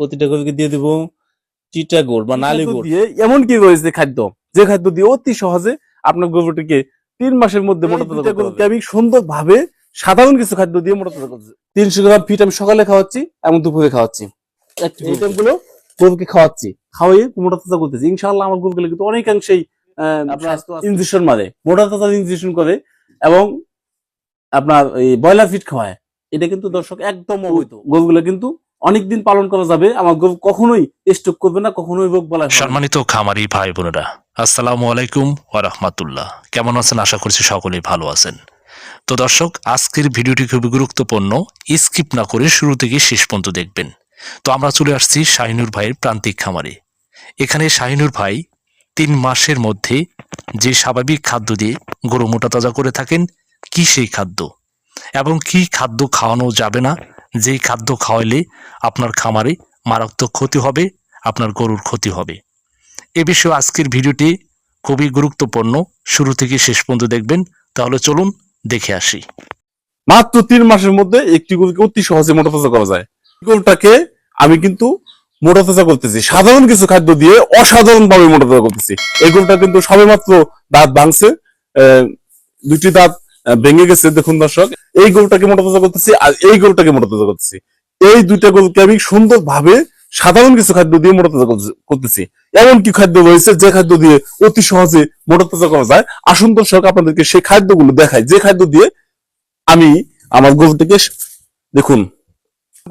প্রতিটা গরুকে দিয়ে দিব চিটা গোড় বা নালি গোড় দিয়ে এমন কি রয়েছে খাদ্য যে খাদ্য দিয়ে অতি সহজে আপনার গরুটিকে তিন মাসের মধ্যে মোটা করতে আমি সুন্দর ভাবে সাধারণ কিছু খাদ্য দিয়ে মোটা করছি তিনশো গ্রাম ফিট আমি সকালে খাওয়াচ্ছি এবং দুপুরে খাওয়াচ্ছি। গরুকে খাওয়াচ্ছি। খাওয়াই মোটা তাজা করতেছি। ইনশাআল্লাহ আমার গরুগুলো কিন্তু অনেকাংশেই আহ, আপনার ইনজেকশন মারে। মোটা তাজা ইনজেকশন করে এবং আপনার এই ব্রয়লার ফিট খাওয়ায়। এটা কিন্তু দর্শক একদম অবৈধ। গরুগুলো কিন্তু অনেকদিন পালন করা যাবে, আমার গরু কখনোই স্টক করবে না, কখনোই রোগ বলা সম্মানিত খামারি ভাই বোনেরা, আসসালামু আলাইকুম রাহমাতুল্লাহ। কেমন আছেন? আশা করছি সকলেই ভালো আছেন। তো দর্শক, আজকের ভিডিওটি খুবই গুরুত্বপূর্ণ, স্কিপ না করে শুরু থেকে শেষ পর্যন্ত দেখবেন। তো আমরা চলে আসছি শাহিনুর ভাইয়ের প্রান্তিক খামারে। এখানে শাহিনুর ভাই তিন মাসের মধ্যে যে স্বাভাবিক খাদ্য দিয়ে গরু মোটা তাজা করে থাকেন, কি সেই খাদ্য? এবং কি খাদ্য খাওয়ানো যাবে না? যেই খাদ্য খাওয়াইলে আপনার খামারে মারাত্মক ক্ষতি হবে, আপনার গরুর ক্ষতি হবে। এ বিষয়ে আজকের ভিডিওটি খুবই গুরুত্বপূর্ণ। শুরু থেকে শেষ পর্যন্ত দেখবেন, তাহলে চলুন দেখে আসি। মাত্র তিন মাসের মধ্যে একটি গরুকে অতি সহজে মোটা তাজা করা যায়। গরুটাকে আমি কিন্তু মোটা তাজা করতেছি। সাধারণ কিছু খাদ্য দিয়ে অসাধারণ ভাবে মোটা তাজা করতেছি। এই গরুটা কিন্তু সবে মাত্র দাঁত ভাঙছে দুটি দাঁত ভেঙে গেছে, দেখুন দর্শক। এই গোলটাকে মোটা তাজা করতেছি আর এই গোলটাকে মোটা তাজা করতেছি। এই দুইটা গোলকে আমি সুন্দর ভাবে সাধারণ কিছু খাদ্য দিয়ে মোটা তাজা করতেছি। এমন কি খাদ্য রয়েছে যে খাদ্য দিয়ে অতি সহজে মোটা তাজা করা যায়? আসুন দর্শক, আপনাদেরকে সেই খাদ্যগুলো দেখায় যে খাদ্য দিয়ে আমি আমার গরুটিকে দেখুন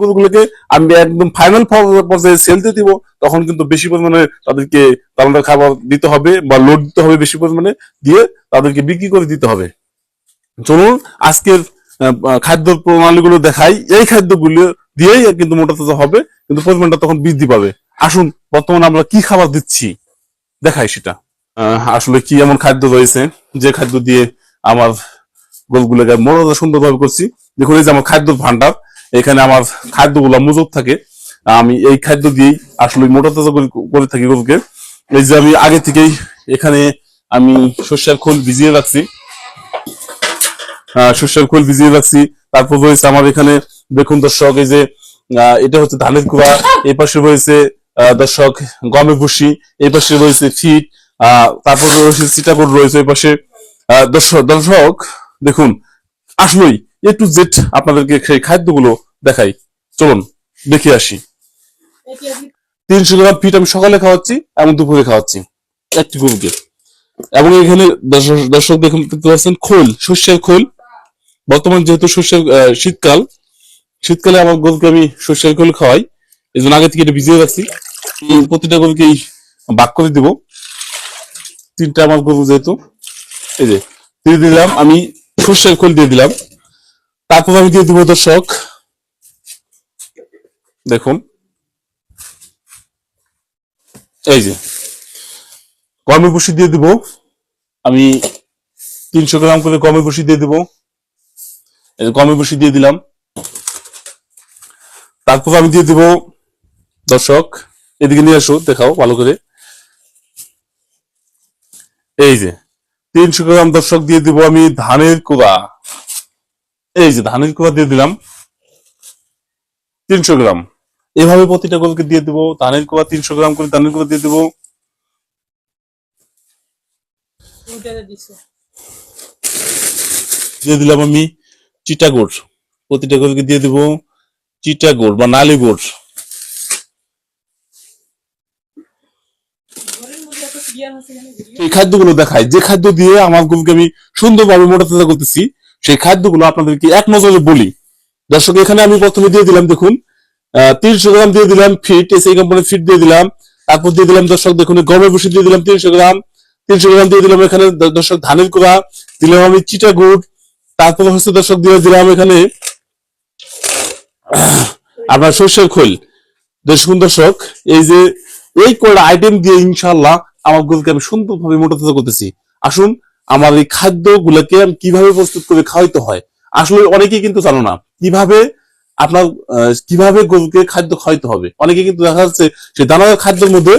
গরুগুলোকে আমি একদম ফাইনাল পর্যায়ে সেল দিয়ে দিব, তখন কিন্তু বেশি পরিমাণে তাদেরকে তাদের খাবার দিতে হবে বা লোড দিতে হবে বেশি পরিমাণে, দিয়ে তাদেরকে বিক্রি করে দিতে হবে। চলুন আজকের খাদ্য প্রণালীগুলো দেখাই। এই খাদ্যগুলো দিয়েই কিন্তু মোটা তাজা হবে, কিন্তু পরিমাণটা তখন বৃদ্ধি পাবে। আসুন, বর্তমানে আমরা কি খাবার দিচ্ছি? দেখাই সেটা। আসলে কি এমন খাদ্য রয়েছে? যে খাদ্য দিয়ে আমার গোলগুলোকে মোটা সুন্দরভাবে করছি। দেখুন, এই যে আমার খাদ্য ভান্ডার এখানে আমার খাদ্যগুলো মজুদ থাকে। আমি এই খাদ্য দিয়েই আসলে মোটা তাজা করে- থাকি গরুকে এই যে আমি আগে থেকেই এখানে আমি সর্ষের খোল ভিজিয়ে রাখছি। সর্ষের খোল ভিজিয়ে রাখছি। তারপর রয়েছে আমার এখানে, দেখুন দর্শক, এই যে এটা হচ্ছে ধানের কুড়া এই পাশে রয়েছে দর্শক, গমে ভুসি, এই পাশে রয়েছে ফিট তারপর রয়েছে সিটাগোড রয়েছে এই পাশে। দর্শক দর্শক, দেখুন, আসলেই এ টু জেড আপনাদেরকে সেই খাদ্যগুলো দেখাই। চলুন, দেখে আসি। তিনশো গ্রাম ফিট আমি সকালে খাওয়াচ্ছি এবং দুপুরে খাওয়াচ্ছি, একটি গরুকে। এবং এখানে দর্শক দেখুন খোল, শস্যের খোল। বর্তমান যেহেতু শস্যের শীতকাল, শীতকালে আমার গরুকে আমি শস্যের খোল খাওয়াই। এই জন্য আগে থেকে এটা ভিজিয়ে রাখছি। প্রতিটা গরুকেই বাক করে দিব। তিনটা আমার গরু যেহেতু, এই যে, দিয়ে দিলাম, আমি সর্ষের খোল দিয়ে দিলাম। তারপর আমি দিয়ে দিব দর্শক, দেখুন। এই যে বসি দিয়ে দিব। আমি তিনশো গ্রাম করে বসি দিয়ে দিব। গমের বসি দিয়ে দিলাম। তারপর আমি দিয়ে দিব দর্শক এদিকে নিয়ে আসো দেখাও ভালো করে। এই যে তিনশো গ্রাম দর্শক দিয়ে দিব আমি ধানের কুড়া। এই যে ধানের কুড়া দিয়ে দিলাম। তিনশো গ্রাম। এভাবে প্রতিটা গরুকে দিয়ে দিব ধানের কুড়া তিনশো গ্রাম করে ধানের কুড়া দিয়ে দিব। দিয়ে দিলাম আমি চিটা গুড় প্রতিটা গরুকে দিয়ে দিব চিটা গুড় বা নালি গুড় এই খাদ্যগুলো দেখায় যে খাদ্য দিয়ে আমার গরুকে আমি সুন্দরভাবে মোটা তাজা করতেছি, সেই খাদ্যগুলো আপনাদেরকে এক নজরে বলি। দর্শক, এখানে আমি প্রথমে দিয়ে দিলাম, দেখুন তিনশো গ্রাম দিয়ে দিলাম ফিট এসআই কোম্পানির ফিট দিয়ে দিলাম। তারপর দিয়ে দিলাম, দর্শক, দেখুন গমের বসে দিয়ে দিলাম তিনশো গ্রাম। তিনশো গ্রাম দিয়ে দিলাম এখানে দর্শক, ধানের কুড়া দিলাম আমি চিটা গুড় তারপর হচ্ছে দর্শক দিয়ে দিলাম এখানে, আপনার সর্ষের খোল। দেখুন দর্শক, এই যে, এই কয়টা আইটেম দিয়ে ইনশাল্লাহ আমার গরুকে আমি সুন্দরভাবে মোটা করতেছি। আসুন, আমার এই খাদ্য গুলাকে আমি কীভাবে প্রস্তুত করে খাওয়াইতে হয়। আসলে অনেকেই কিন্তু জানো না, কীভাবে আপনার কীভাবে গরুকে খাদ্য খাওয়াইতে হবে। অনেকে কিন্তু দেখা যাচ্ছে যে দানাদার খাদ্যের মধ্যে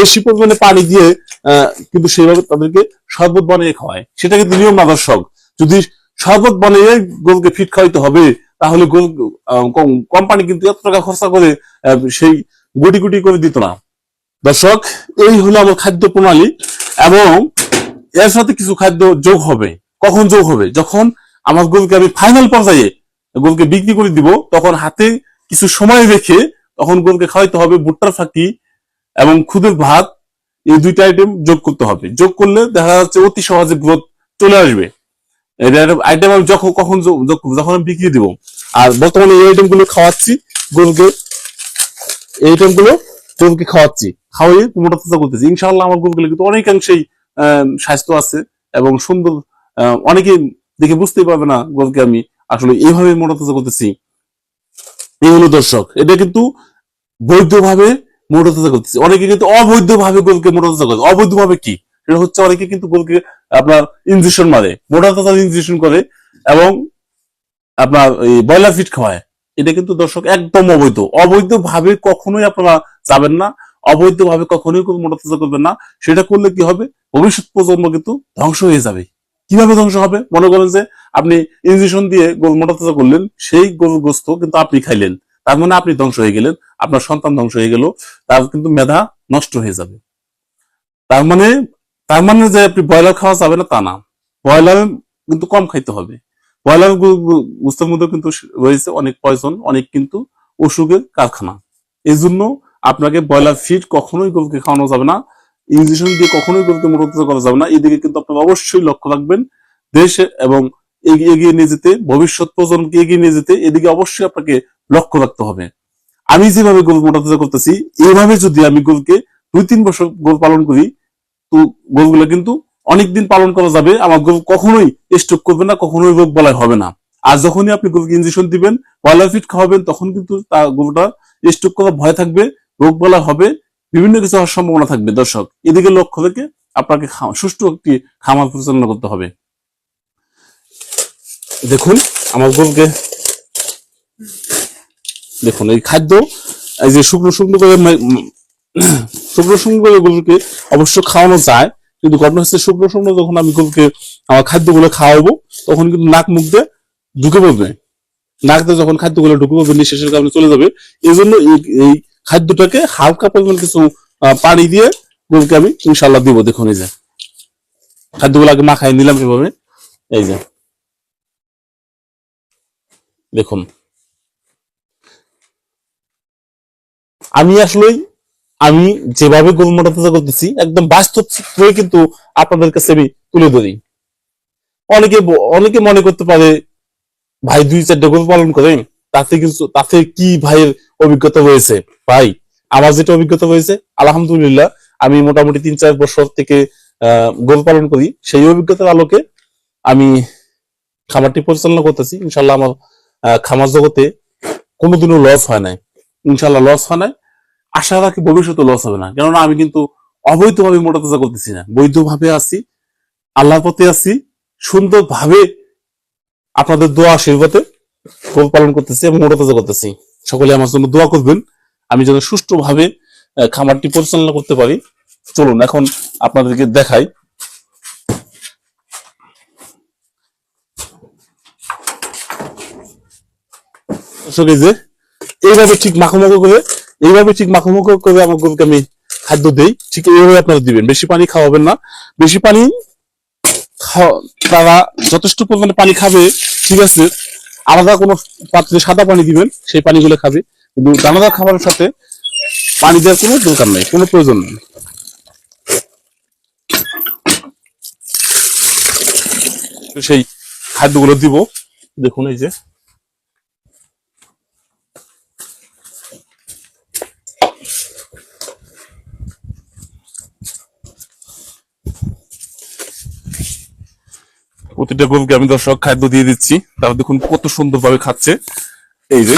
বেশি পরিমাণে পানি দিয়ে কিন্তু সেইভাবে তাদেরকে শরবত বানিয়ে খাওয়ায়। সেটা কিন্তু নিয়ম না, দর্শক। যদি শরবত বানিয়ে গরুকে ফিট খাওয়াইতে হবে, তাহলে কোম্পানি কিন্তু এত টাকা খরচা করে সেই গুটি গুটি করে দিত না। দর্শক, এই হলো আমার খাদ্য প্রণালী এবং এর সাথে কিছু খাদ্য যোগ হবে। কখন যোগ হবে? যখন আমার গরুকে আমি ফাইনাল পর্যায়ে গরুকে বিক্রি করে দিব, তখন হাতে কিছু সময় রেখে তখন গরুকে খাওয়াইতে হবে ভুট্টার ফাঁকি এবং খুদের ভাত, এই দুইটা আইটেম যোগ করতে হবে। যোগ করলে দেখা যাচ্ছে অতি সহজে গ্রোথ চলে আসবে। আইটেম আমি যখন কখন যখন আমি বিক্রি দিব। আর বর্তমানে এই আইটেমগুলো খাওয়াচ্ছি, গরুকে। এই আইটেমগুলো গরুকে খাওয়াচ্ছি। খাওয়াই মোটা তাজা করতেছি। ইনশাআল্লাহ আমার গরুগুলো কিন্তু অনেকাংশেই স্বাস্থ্য আছে এবং সুন্দর অনেকে দেখে বুঝতেই পারবে না গরুকে আমি আসলে এইভাবে মোটা তাজা করতেছি। এই হলো দর্শক, এটা কিন্তু বৈধভাবে মোটা তাজা করতেছি। অনেকে কিন্তু অবৈধভাবে গরুকে মোটা তাজা করে। অবৈধভাবে কি? সেটা হচ্ছে অনেকে কিন্তু গরুকে আপনার ইনজেকশন মারে। মোটা তাজা ইনজেকশন করে এবং আপনার এই ব্রয়লার ফিট খাওয়ায়। এটা কিন্তু দর্শক একদম অবৈধ। অবৈধ ভাবে কখনোই আপনারা যাবেন না। অবৈধ ভাবে কখনোই কোনো মোটা তাজা করবেন না। সেটা করলে কি হবে? ভবিষ্যৎ প্রজন্ম কিন্তু ধ্বংস হয়ে যাবে। কীভাবে ধ্বংস হবে? মনে করেন যে আপনি ইনজেকশন দিয়ে গরু মোটা তাজা করলেন, সেই গরুর গোস্ত কিন্তু আপনি খাইলেন। তার মানে আপনি ধ্বংস হয়ে গেলেন, আপনার সন্তান ধ্বংস হয়ে গেল, তার কিন্তু মেধা নষ্ট হয়ে যাবে। তার মানে তার মানে যে আপনি ব্রয়লার খাওয়া যাবে না তা না। ব্রয়লার কিন্তু কম খাইতে হবে। ব্রয়লার গোস্তের মধ্যে কিন্তু রয়েছে অনেক পয়জন অনেক কিন্তু অসুখের কারখানা। এই জন্য আপনাকে ব্রয়লার ফিড কখনোই গরুকে খাওয়ানো যাবে না। ইঞ্জেকশন দিয়ে কখনোই গরুকে মোটাতাজা করা যাবে না। এদিকে কিন্তু আপনারা অবশ্যই লক্ষ্য রাখবেন দেশে এবং এগিয়ে এগিয়ে নিয়ে যেতে, ভবিষ্যৎ প্রজন্মকে এগিয়ে নিয়ে যেতে, এদিকে অবশ্যই আপনাকে লক্ষ্য রাখতে হবে। আমি যেভাবে গরু মোটাতাজা করতেছি এইভাবে যদি আমি গরুকে দুই তিন বছর গরু পালন করি গরুগুলো কিন্তু অনেকদিন পালন করা যাবে। আমার গরু কখনোই স্ট্রোক করবে না, কখনোই রোগ বলায় হবে না। আর যখনই আপনি গরুকে ইঞ্জেকশন দিবেন ব্রয়লার ফিট খাওয়াবেন, তখন কিন্তু তার গরুটা স্ট্রোক করার ভয় থাকবে, রোগ বলা হবে, বিভিন্ন কিছু হওয়ার সম্ভাবনা থাকবে। দর্শক, এদিকে লক্ষ্য রেখে আপনাকে সুষ্ঠু একটি খামার পরিচালনা করতে হবে। দেখুন, আমার গরুকে দেখুন, এই খাদ্য, এই যে শুকনো শুকনো করে শুকনো অবশ্য খাওয়ানো যায়, কিন্তু ঘটনা হচ্ছে যখন আমি আমার খাদ্যগুলো খাওয়াবো, তখন কিন্তু নাক মুখ দিয়ে ঢুকে পড়বে। নাক দিয়ে যখন খাদ্যগুলো ঢুকে পড়বে, নিঃশ্বাসের কারণে চলে যাবে। এই জন্য এই খাদ্যটাকে হালকা পরিমাণ কিছু পানি দিয়ে গরুকে আমি ইনশাল্লাহ দিব দেখুন, এই যে। খাদ্যগুলো আগে মাখাই নিলাম এভাবে। এই যে। দেখুন। আমি আসলেই আমি যেভাবে গরু মোটাতাজা করতেছি, একদম বাস্তব চিত্রই কিন্তু আপনাদের কাছে আমি তুলে ধরি। অনেকে অনেকে মনে করতে পারে, ভাই, দুই চারটা গরু পালন করেন, তাতে কিন্তু তাতে কি ভাইয়ের অভিজ্ঞতা হয়েছে? ভাই, আমার যেটা অভিজ্ঞতা হয়েছে, আলহামদুলিল্লাহ, আমি মোটামুটি তিন চার বছর থেকে গরু পালন করি। সেই অভিজ্ঞতার আলোকে আমি খামারটি পরিচালনা করতেছি। ইনশাল্লাহ আমার খামার জগতে কোনোদিনও লস হয় নাই। ইনশাল্লাহ লস হয় নাই। আশা রাখি ভবিষ্যতে লস হবে না। কেননা আমি কিন্তু অবৈধভাবে মোটা তাজা করতেছি না। বৈধভাবে আছি, আল্লাহর পথে আছি, সুন্দরভাবে আপনাদের দোয়া আশীর্বাদে পালন করতেছি এবং মোটা তাজা করতেছি। সকলে আমার জন্য দোয়া করবেন। আমি যেন সুষ্ঠুভাবে খামারটি পরিচালনা করতে পারি। চলুন, এখন আপনাদেরকে দেখাই। যে, এইভাবে ঠিক মাখো মাখো করে এইভাবে ঠিক মাখো করে আমার গরুকে আমি খাদ্য দেই, ঠিক এইভাবে আপনারা দিবেন। বেশি পানি খাওয়াবেন না। বেশি পানি তারা যথেষ্ট পরিমাণে পানি খাবে, ঠিক আছে। আলাদা কোনো পাত্রে সাদা পানি দিবেন, সেই পানিগুলো খাবে। কিন্তু দানাদার খাবারের সাথে পানি দেওয়ার কোনো দরকার নেই, কোনো প্রয়োজন নেই। সেই খাদ্যগুলো দিব। দেখুন এই যে। প্রতিটা গরুকে আমি দর্শক খাদ্য দিয়ে দিচ্ছি। তারপর দেখুন কত সুন্দর ভাবে খাচ্ছে। এই যে।